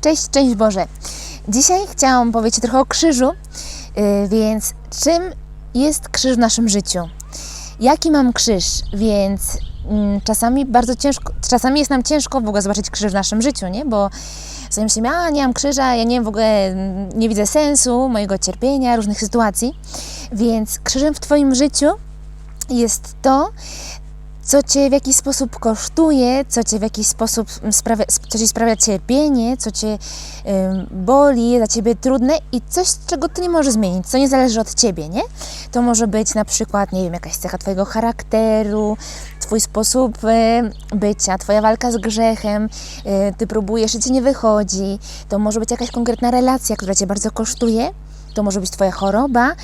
Cześć, cześć Boże. Dzisiaj chciałam powiedzieć trochę o krzyżu, yy, więc czym jest krzyż w naszym życiu? Jaki mam krzyż? Więc mm, czasami bardzo ciężko, czasami jest nam ciężko w ogóle zobaczyć krzyż w naszym życiu, nie? Bo sobie myślimy, a nie mam krzyża, ja nie w ogóle, mm, nie widzę sensu mojego cierpienia, różnych sytuacji. Więc krzyżem w Twoim życiu jest to, co Cię w jakiś sposób kosztuje, co Cię w jakiś sposób sprawia, co Ci sprawia cierpienie, co Cię ym, boli, dla Ciebie trudne i coś, czego Ty nie możesz zmienić, co nie zależy od Ciebie, nie? To może być na przykład, nie wiem, jakaś cecha Twojego charakteru, Twój sposób y, bycia, Twoja walka z grzechem, y, Ty próbujesz i Ci nie wychodzi, to może być jakaś konkretna relacja, która Cię bardzo kosztuje, to może być Twoja choroba,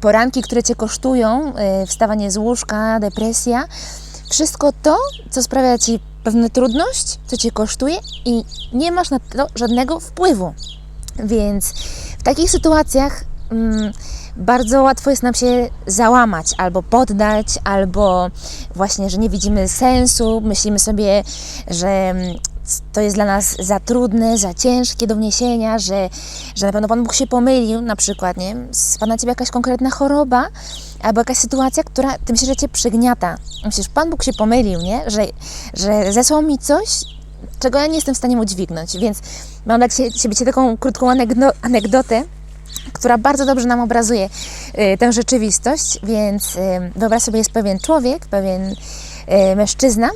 poranki, które Cię kosztują, y, wstawanie z łóżka, depresja. Wszystko to, co sprawia Ci pewną trudność, co Cię kosztuje i nie masz na to żadnego wpływu. Więc w takich sytuacjach mm, bardzo łatwo jest nam się załamać, albo poddać, albo właśnie, że nie widzimy sensu, myślimy sobie, że mm, to jest dla nas za trudne, za ciężkie do wniesienia, że, że na pewno Pan Bóg się pomylił, na przykład, nie? Spadła na Ciebie jakaś konkretna choroba, albo jakaś sytuacja, która Ty myślisz, że Cię przygniata. Myślisz, Pan Bóg się pomylił, nie? Że, że zesłał mi coś, czego ja nie jestem w stanie udźwignąć, więc mam dla Ciebie taką krótką anegdo- anegdotę, która bardzo dobrze nam obrazuje y, tę rzeczywistość, więc y, wyobraź sobie, jest pewien człowiek, pewien y, mężczyzna,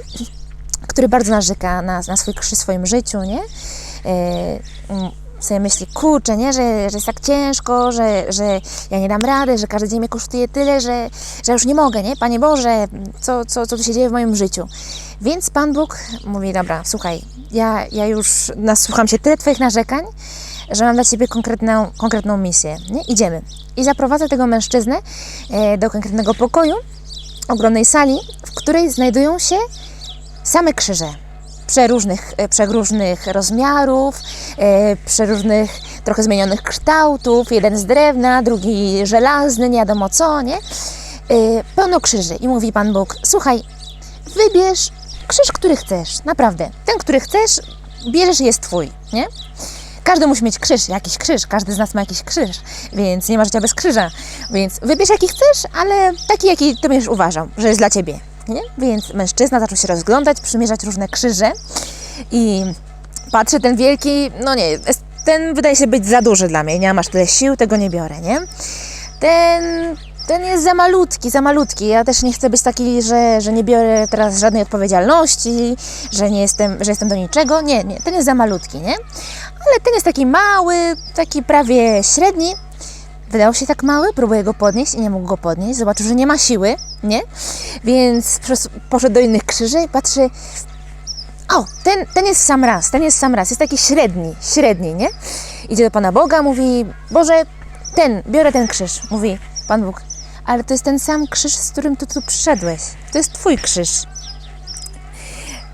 który bardzo narzeka na, na swój krzyż w swoim życiu, nie? Y, mm, sobie myśli, kurczę, nie? Że, że jest tak ciężko, że, że ja nie dam rady, że każdy dzień mnie kosztuje tyle, że, że już nie mogę, nie? Panie Boże, co, co, co tu się dzieje w moim życiu? Więc Pan Bóg mówi, dobra, słuchaj, ja, ja już nasłucham się tyle Twoich narzekań, że mam dla Ciebie konkretną, konkretną misję, nie? Idziemy. I zaprowadzę tego mężczyznę e, do konkretnego pokoju, ogromnej sali, w której znajdują się same krzyże. Przeróżnych, e, przeróżnych rozmiarów, e, przeróżnych, trochę zmienionych kształtów. Jeden z drewna, drugi żelazny, nie wiadomo co, nie? E, pełno krzyży. I mówi Pan Bóg, słuchaj, wybierz krzyż, który chcesz, naprawdę. Ten, który chcesz, bierzesz jest Twój, nie? Każdy musi mieć krzyż, jakiś krzyż, każdy z nas ma jakiś krzyż, więc nie ma życia bez krzyża. Więc wybierz jaki chcesz, ale taki, jaki Ty będziesz uważał, że jest dla Ciebie. Nie? Więc mężczyzna zaczął się rozglądać, przymierzać różne krzyże i patrzy ten wielki, no nie, ten wydaje się być za duży dla mnie, nie masz tyle sił, tego nie biorę, nie? Ten, ten jest za malutki, za malutki. Ja też nie chcę być taki, że, że nie biorę teraz żadnej odpowiedzialności, że nie jestem, że jestem do niczego. Nie, nie, ten jest za malutki, nie? Ale ten jest taki mały, taki prawie średni. Wydał się tak mały, próbuje go podnieść i nie mógł go podnieść. Zobaczył, że nie ma siły, nie? Więc poszedł do innych krzyży i patrzy, o, ten, ten jest sam raz, ten jest sam raz, jest taki średni, średni, nie? Idzie do Pana Boga, mówi, Boże, ten, biorę ten krzyż. Mówi Pan Bóg, ale to jest ten sam krzyż, z którym Ty tu przyszedłeś. To jest Twój krzyż.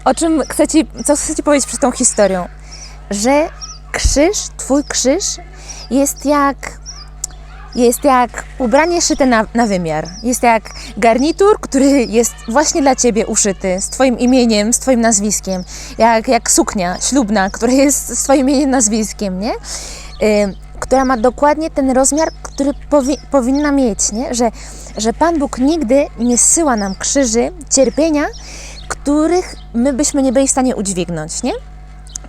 O czym chcę Ci, co chcę Ci powiedzieć przez tą historią? Że krzyż, Twój krzyż jest jak jest jak ubranie szyte na, na wymiar. Jest jak garnitur, który jest właśnie dla Ciebie uszyty, z Twoim imieniem, z Twoim nazwiskiem. Jak, jak suknia ślubna, która jest z Twoim imieniem, nazwiskiem, nie? Która ma dokładnie ten rozmiar, który powi- powinna mieć, nie? Że, że Pan Bóg nigdy nie zsyła nam krzyży, cierpienia, których my byśmy nie byli w stanie udźwignąć, nie?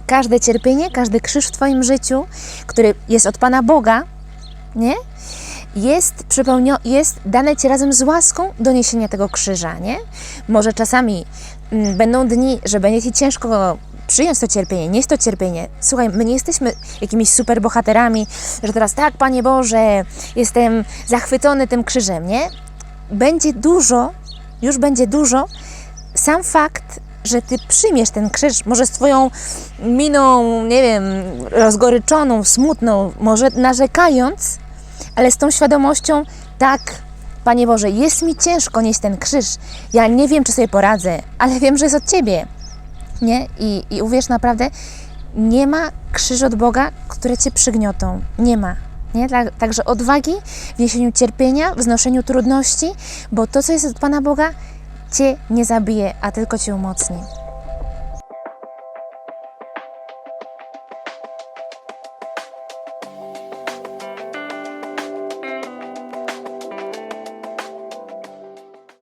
Każde cierpienie, każdy krzyż w Twoim życiu, który jest od Pana Boga, nie? Jest, przypełnio, jest dane Ci razem z łaską do niesienia tego krzyża, nie? Może czasami mm, będą dni, że będzie Ci ciężko przyjąć to cierpienie, nieść to cierpienie. Słuchaj, my nie jesteśmy jakimiś super bohaterami, że teraz tak, Panie Boże, jestem zachwycony tym krzyżem, nie? Będzie dużo, już będzie dużo, sam fakt, że Ty przyjmiesz ten krzyż, może z Twoją miną, nie wiem, rozgoryczoną, smutną, może narzekając, ale z tą świadomością, tak, Panie Boże, jest mi ciężko nieść ten krzyż. Ja nie wiem, czy sobie poradzę, ale wiem, że jest od Ciebie. Nie? I, i uwierz naprawdę, nie ma krzyżu od Boga, które Cię przygniotą. Nie ma. Nie? Tak- Także odwagi w niesieniu cierpienia, w znoszeniu trudności, bo to, co jest od Pana Boga, Cię nie zabije, a tylko Cię umocni.